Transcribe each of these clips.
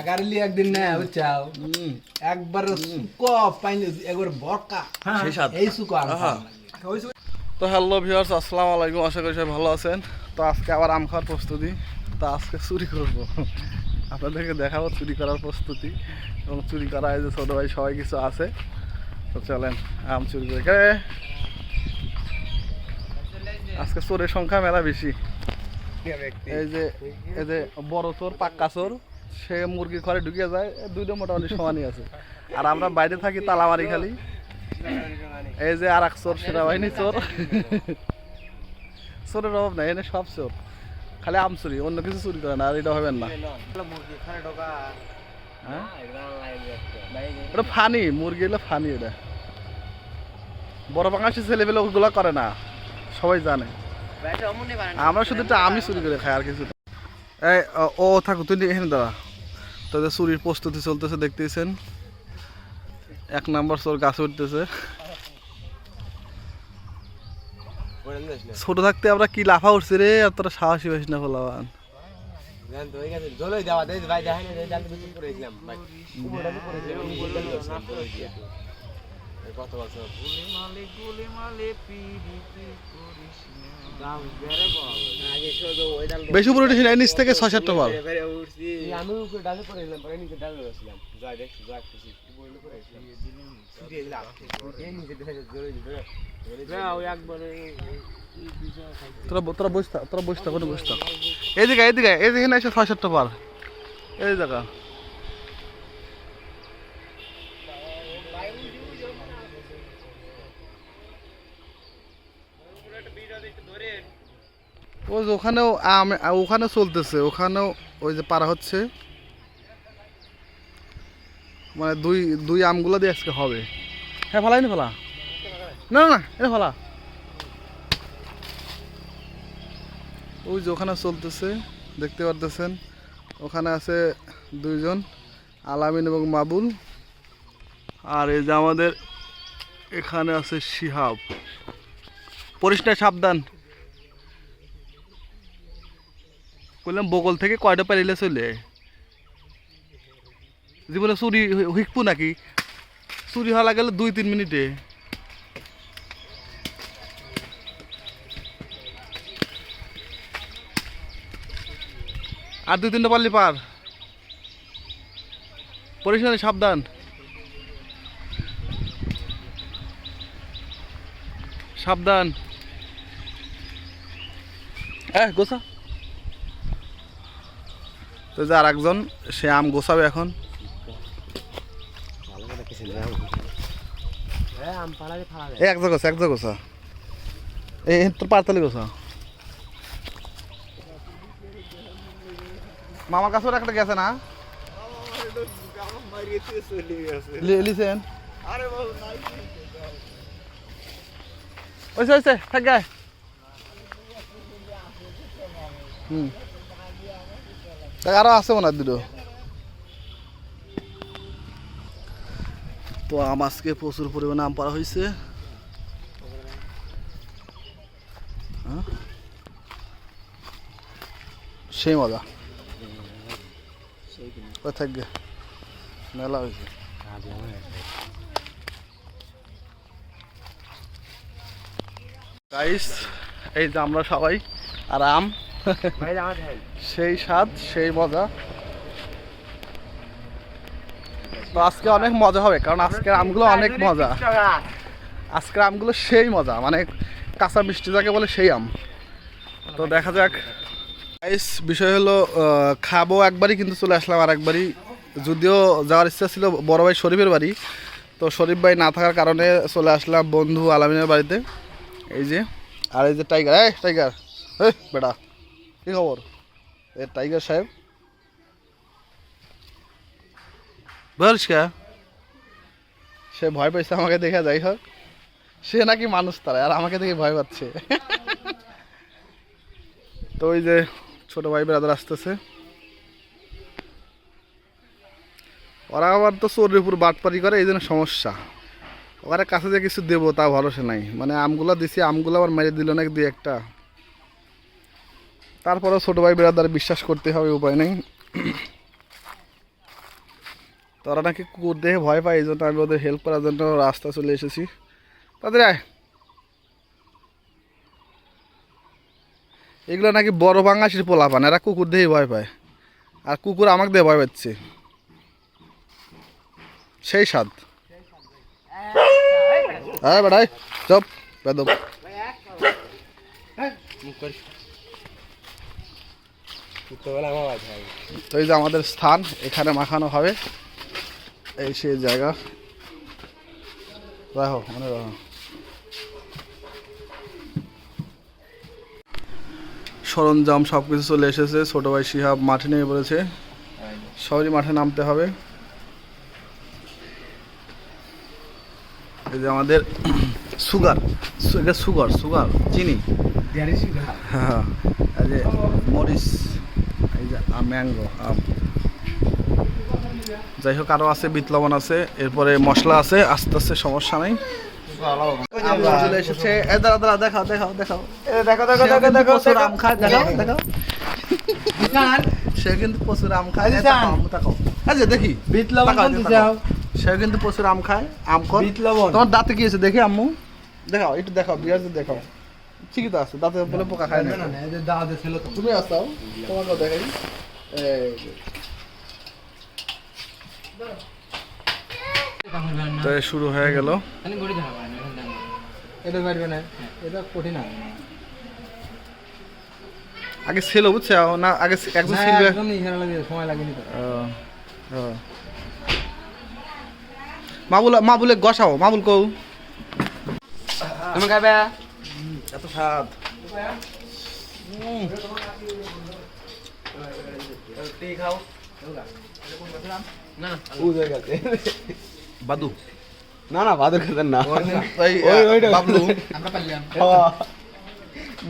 এগারোলি একদিন না বুঝছাও একবার সুকো পাইনি একবার বরকা। এই সুকো আর আহা। ওই সুকো তো হ্যালো ভিউয়ার্স আসসালামু আলাইকুম আশা করি সবাই ভালো আছেন। তো আজকে আবার আম খাওয়ার প্রস্তুতি। তো আজকে চুরি করব। আপনাদেরকে দেখাবো চুরি করার প্রস্তুতি এবং চুরি করা যে ছোটো ভাই সবাই কিছু আছে। তো চলেন আম চুরি করে। আজকে চোরের সংখ্যা মেলা বেশি। এই যে এই যে বড় চোর, পাক্কা চোর, সে মুরগির ঘরে ঢুকে যায়, দুইটা মোটামুটি সমানই আছে। আর আমরা বাইরে থাকি তালামারি খালি। এই যে আর এক চোর, সেনাবাহিনী চোর। চোরের অভাব নাই, এনে সব চোর। খালি আম চুরি, অন্য কিছু চুরি করে না, আর এটা হবেন না। হ্যাঁ? ওটা ফানি, মুরগি হলো ফানি এটা। বড় বাংলাদেশি ছেলেপেলে ওগুলো করে না, সবাই জানে। আমরা শুধু আমি চুরি করে খাই আর কিছু। এই ও- থাকো তুই এখানে দাঁড়া তোদের চুরির প্রস্তুতি চলতেছে দেখতেছেন এক নাম্বার চোর গাছে উঠতেছে ছোট থাকতে আমরা কি লাফা উঠছি রে আর তোরা সাহসী হইস না ফলাবান বেশি উপরে উঠিস না নিচ থেকে ছয় সাতটা বল। তোরা তোরা বসে থাক তোরা বসে থাক ওটা বসে থাক এইদিকে এইদিকে এইদিকে না এসে ছয় সাতটা পার এই জায়গা। ওই যে ওখানেও ওখানে চলতেছে ওখানেও ওই যে পারা হচ্ছে। মানে দুই দুই আমগুলো দিয়ে আজকে হবে। হ্যাঁ ফালাই না ফালা। না না এটা ফালা। ওই যে ওখানে চলতেছে দেখতে পারতেছেন। ওখানে আছে দুইজন আলামিন এবং মাবুল। আর এই যে আমাদের এখানে আছে শিহাব। পরিষ্কার সাবধান। বললাম, বগল থেকে কয়টা পারিলে চলে জীবনে চুরি হিকপু নাকি? চুরি হওয়া গেলে দুই, তিন মিনিটে। আর দুই, তিনটা পারলি পার। পরিষ্কার সাবধান। সাবধান। হ্যাঁ গোসা। তো যে আর একজন সে আম গোছাবে এখন। এই এক জায়গা এক জায়গা গোছা। এই তোর পারতালি গোছা। মামার কাছেও একটা গেছে না? লি- লিছেন? ওইসে ওইসে থাক গায়ে। হুম। আছে মনে হয় দুটো। তো আম আজকে প্রচুর পরিমাণে আম পাড়া হয়েছে। হ্যাঁ? সেই মজা। থাকবে মেলা হয়েছে। গাইস এই যে আমরা সবাই, আর আম। সেই স্বাদ, সেই মজা। তো আজকে অনেক মজা হবে, কারণ আজকের আমগুলো অনেক মজা। আজকের আমগুলো সেই মজা মানে কাঁচা মিষ্টি যাকে বলে সেই আম। তো দেখা যাক। গাইস বিষয় হলো খাব একবারই কিন্তু চলে আসলাম আর একবারই যদিও যাওয়ার ইচ্ছা ছিল বড় ভাই শরীফের বাড়ি, তো শরীফ ভাই না থাকার কারণে চলে আসলাম বন্ধু আলামিনের বাড়িতে। এই যে, আর এই যে টাইগার এই টাইগার এই বেটা। কি খবর? এ টাইগার সাহেব। বলিস কে সে ভয় পাইছে আমাকে দেখে যাই হোক। সে নাকি মানুষ তারা আর আমাকে দেখে ভয় পাচ্ছে। তো ওই যে ছোট ভাই ব্রাদার আসতেছে। ওরা আবার তো চোরের উপর বাটপারি করে এই জন্য সমস্যা। ওরা কাছে যে কিছু দেবো তা ভরসা নাই। মানে আমগুলো দিছি আমগুলো আবার মেরে দিল নাকি দুই একটা। তারপরেও ছোট ভাই বেড়াদার বিশ্বাস করতে হবে, উপায় নেই। তারা নাকি কুকুর দেখে ভয় পায়, এই জন্য আমি ওদের হেল্প করার জন্য রাস্তা চলে এসেছি। তাদের আয়। এগুলো নাকি বড় বাংলাদেশের পোলা পান এরা কুকুর দেখেই ভয় পায়। আর কুকুর আমাকে দিয়ে ভয় পাচ্ছে। সেই স্বাদ। হ্যাঁ বেড়াই চপ, বেদব। তো এই যে আমাদের স্থান, এখানে মাখানো হবে। এই সেই জায়গা। রাখো মনে রাখো সরঞ্জাম সব কিছু চলে এসেছে। ছোটো ভাই শিহাব মাঠে নিয়ে পড়েছে। সবারই মাঠে নামতে হবে। এই যে আমাদের সুগার এটা সুগার সুগার চিনি। হ্যাঁ এই যে মরিচ এই যে ম্যাঙ্গো আম যাই হোক আরও আছে বিট লবণ আছে এরপরে মশলা আছে আস্তে আস্তে সমস্যা নেই। আমরা চলে এসেছে। এ দাঁড়া দাঁড়া দেখাও দেখাও দেখাও। দেখো সে কিন্তু প্রচুর আম খায় দেখাও দেখাও। সে কিন্তু প্রচুর আম খায়। দেখাও, দেখি। বিট লবণ? সে কিন্তু প্রচুর আম খায় আম কর তোমার দাঁতে কি আছে? দেখি আম্মু। দেখাও একটু দেখাও বিয়ার দেখাও। ঠিকই তো আছে দাঁতে বলে পোকা খায় না। এদের ছিল তো। তুমি আসাও তোমাকেও দেখাই। এই তো শুরু হয়ে গেল। এটা পারবে না। এটা কঠিন না আগে ছিল বুঝছ? না আগে একজন ছিল। সময় লাগেনি মাবুল মাবুলে গসাও মাবুল কৌ তুমি খাবে এত স্বাদ। খাও। বাদু। না না বাদর খেতেন না। বাবলু। আমরা পারলাম।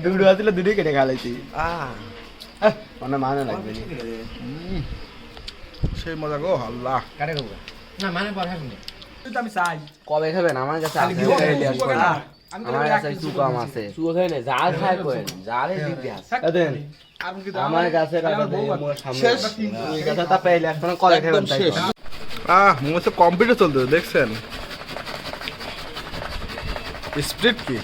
দুটো আছিল দুটোই কেটে খালাইছি আহ মানে মানে লাগবে। সেই মজা গো আল্লাহ। কাটে খাব? না মানে পর খাবি আমি চাই। কবে খাবেন? আমার কাছে আমার কাছে সুকাম আছে। সুও খাই না জাল খাই করেন জালে দিতে আছে দেন আমার কাছে তা পাইলে এখন কবে খাবেন তাই আহ হচ্ছে কম্পিউটার চলতে দেখছেন? স্পিড কি?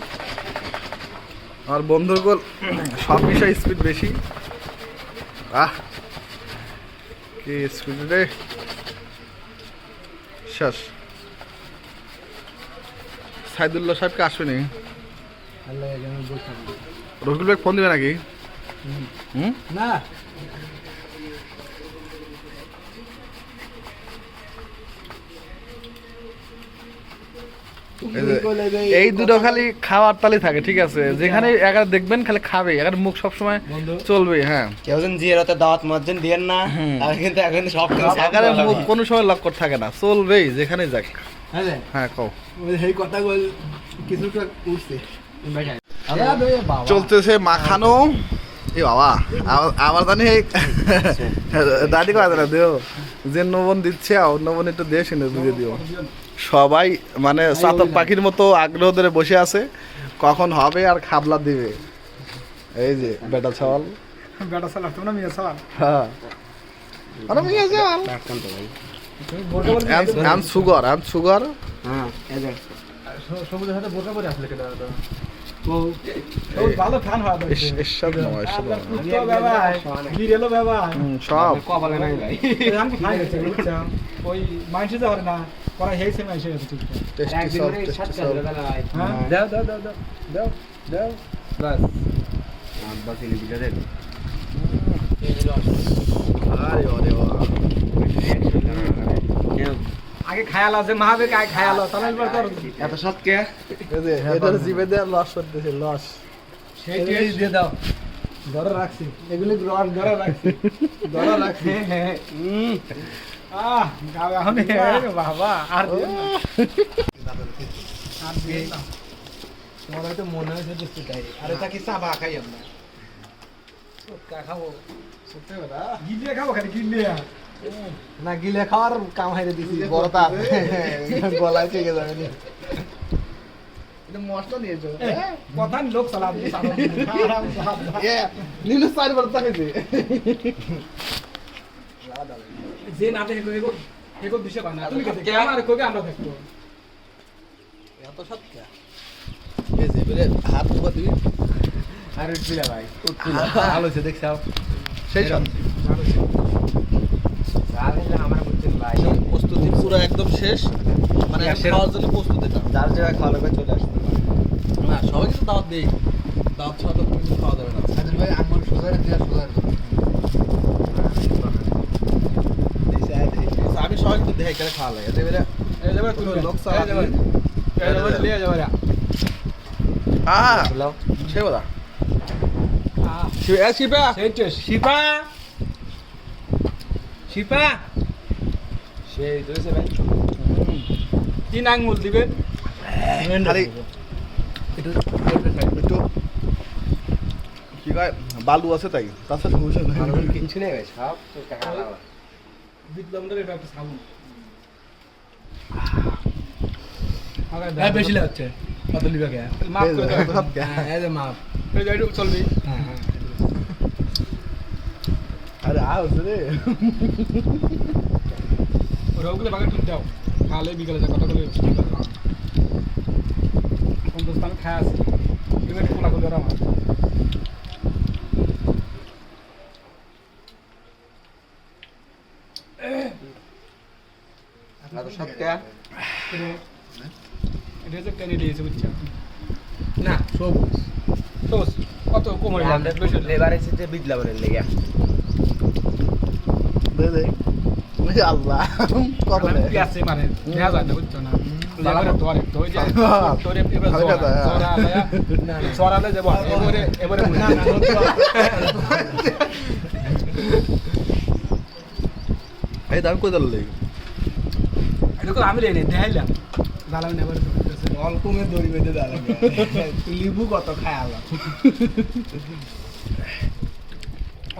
আমার বন্ধুর গোল সব বিষয় স্পিড বেশি। আহ কি স্পিড রে? শেষ। সাইদুল্লাহ সাহেবকে আসবেনি? আল্লাহ যেন বলতাম রফিকুল ভাই ফোন দিবে নাকি? হুম। না। এই দুটো খালি খাওয়ার তালি থাকে ঠিক আছে? যেখানে একার দেখবেন খালি খাবে একার মুখ সবসময় বন্ধু। চলবে হ্যাঁ। কেউ যেন জিয়ারতে দাওয়াত মারছেন দিয়েন না আর কিন্তু এখন সব কোনো সময় লক্ষ্য থাকে না চলবেই যেখানে যাক। হ্যাঁ হ্যাঁ কও। এই কথা কিছুটা উঠছে চলতেছে মাখানো। এ বাবা আবার- আবার জানি দাদি করা না দিও। যে নবন দিচ্ছে নবন একটু দিয়ে শুনে বুঝে দিও। সবাই মানে চাতক পাখির মতো আগ্রহ ধরে বসে আছে। কখন হবে আর খাবলা দিবে। এই যে বেটা ছাওয়াল। বেটা সালা তোমরা মিয়া সালা হ্যাঁ। আরে মিয়া ছাওয়াল। আম সুগার আম সুগার হ্যাঁ সবুজের সাথে বোরকা পরে আসলে কেন ও ও ভালো ফ্যান হয় হ্যাঁ। আরে আগে খায়াল আছে মহাবীর আগে খায়াল তাহলে তোর এত সৎ কে? এই জিভে দিয়ে লস করতেছে লস সেই দিয়ে দাও। ধরে রাখছি। এগুলি রস ধরে রাখছি। ধরে রাখছি। আহ এখন। বাবা আর আর দিও। না। তোমার হয়তো মনে হয়েছে বুঝতে চাই আরে তা চাবা খাই আমরা। খাব। সত্যি কথা গিলিয়ে খাব খালি গিলিয়ে না গিলে খাওয়ার কাম হাইরে দিছি বড় গলায় থেকে যাবে নি এটা মশলা নিয়েছো? কথা লোক সালাম নিলে যে না দেখে এগো এগো দিশে বানা তুমি কে দেখে আমার কবে আমরা দেখব? এত সত্যা এই যে বেরে হাত ধোয়া দিবি আর উঠবিলা ভাই। ভালো হয়েছে দেখছাও সেই প্রস্তুতি পুরো একদম শেষ। মানে খাওয়ার জন্য প্রস্তুতিটা যার জায়গায় খাওয়া লাগবে চলে আসতে না সবাই কিন্তু দাওয়াত দেই দাওয়াত ছাড়া তো কিছু খাওয়া যাবে না। সাজিদ ভাই আঙ্গুল সোজা দিয়া সোজা আচ্ছা, আমি সবাই কিন্তু দেখে কেন খাওয়া লাগে। এবারে যাবে তুমি লোক এই যাবে এই লিয়ে যাবে রা সে বলা আ শিবা শিবা সেন্টেস শিপা! সেই ধরেছে ভাই তিন আঙ্গুল দিবেন খালি একটু একটু। কি কয়? বালু আছে তাই। তাছাড়া সমস্যা নাই। ভাই সব তো টাকা একটা সাবুন। বেশি লাগছে। কত লিবে মাফ করে দাও? সব জ্ঞান। হ্যাঁ, মাফ চলবি। হ্যাঁ হ্যাঁ। আরে আ হচ্ছে রে ওগুলো বাগে তুলতে দাও। কালে বিকালে যা কথা বলে হিন্দুস্তান খায় আছে তুমি একটু কোলা করে আমার। এটা হচ্ছে না সবুজ। সবুজ। কত? কোমর লেবার এসেছে বিদলা বলে লেগে। আল্লাহ আছে মানে? যায় না বুঝছ না? আমি লেনে দেখাইলাম। দালাম এবারে অল্প মে দড়ি বেঁধে দাঁড়াবে লিবু কত খায় আল্লাহ।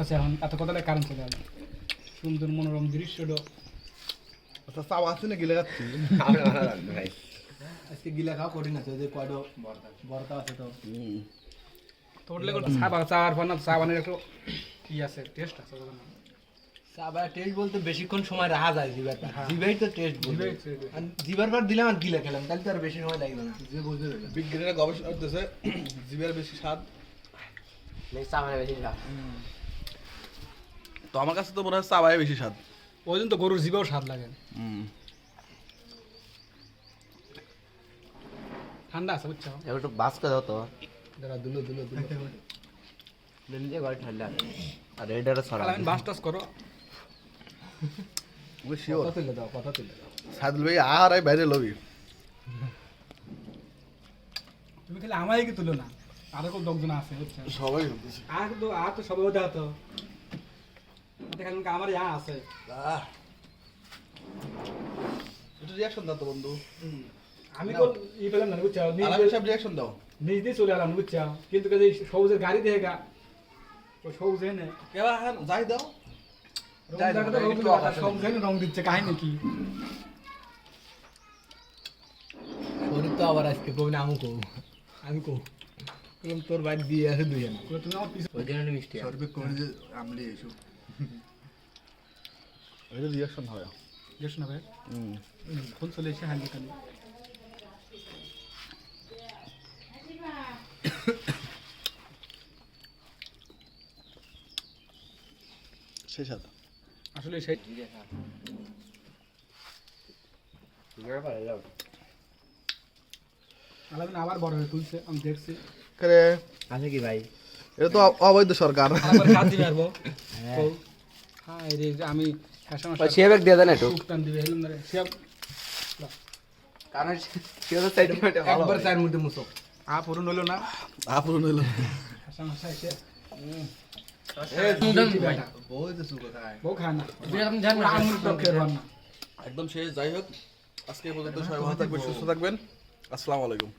আচ্ছা এখন এত কথা কারণ চলে আসবে। সুন্দর মনোরম দৃশ্যটা আচ্ছা চাও আছে ভালো লাগবে ভাই আজকে গিলা খাওয়া কঠিন আছে যে কয়টো বর্তা আছে। তো। তোর লেগে চা বানার একটু কি আছে টেস্ট আছে না? সাবা টেস্ট বলতে বেশিক্ষণ সময় রাখা যায় জিবারটা হ্যাঁ। জিবাই তো টেস্ট বলবে। আর জিবার পর দিলাম আর গিলা খেলাম তাহলে তো আর বেশি সময় লাগবে না। যে বুঝতে বিজ্ঞানীরা গবেষণা করতেছে জীবের বেশি স্বাদ। বেশি লাভ তো আমার কাছে তো মনে হয় চাবাই বেশি স্বাদ। ওই জন্য তো গরুর জিভেও স্বাদ লাগে। ঠান্ডা আছে বুঝছ? এবার একটু বাস করে দাও তো। যারা দুলো দুলো দুলো। নিজে ঘরে ঠান্ডা। আর ছড়া আমি বাস টাস করো। ওই শিওর কথা তুলে দাও কথা তুলে দাও। সাদুল ভাই আর আই বাইরে লবি। তুমি খালি আমায় কি তুলো না? আরও কোন লোকজন আছে সবাই আর তো আর তো সবাই ওটা হতো দেখাল আমার ইয়া আছে? একটু রিয়াকশন দাও তো বন্ধু। আমি কোন ই পেলাম না বুঝছ আলামিন সাহেব রিয়াকশন দাও। নিজে চলে এলাম বুঝছ কিন্তু কাজে সবুজের গাড়ি দেখে গা সবুজ এনে কেবা হ্যাঁ যাই দাও। রং যাই দেখাতে দাও, রং একটু দিলে আকাশে সবুজ এনে। রং দিচ্ছে কাহিনী কি? শরীর তো আবার আজকে কবি না আমি কব। আমি কব। তোর বাড়ি দিয়ে আছে দুই জানা বলে, তুমি আমার পিছনে ওই জন্য মিষ্টি আছে। সর্বে কমে যে আমলি এসো এটা রিয়াকশন হয় দেখছ না ভাই হুম ফোন চলে এসে হান্ডি খালি সেই স্বাদ আসলে সেই জিগার পারে যাও আলামিন আবার বড় হয়ে তুলছে আমি দেখছি করে আছে কি ভাই এটা তো অ- অবৈধ সরকার আবার কাজ দিবে আরবো হ্যাঁ রে আমি ফ্যাশন ওই শেবেক দিয়ে দেন একটু। টান দিবে হেলুম ধরে। সে কারণ সে তো সাইড মেটে ভালো একবার চার মধ্যে মুসক আ পূরণ হলো না? না। একদম শেষ যাই হোক আজকে এই পর্যন্ত সবাই ভালো থাকবেন সুস্থ থাকবেন। আসসালামু আলাইকুম।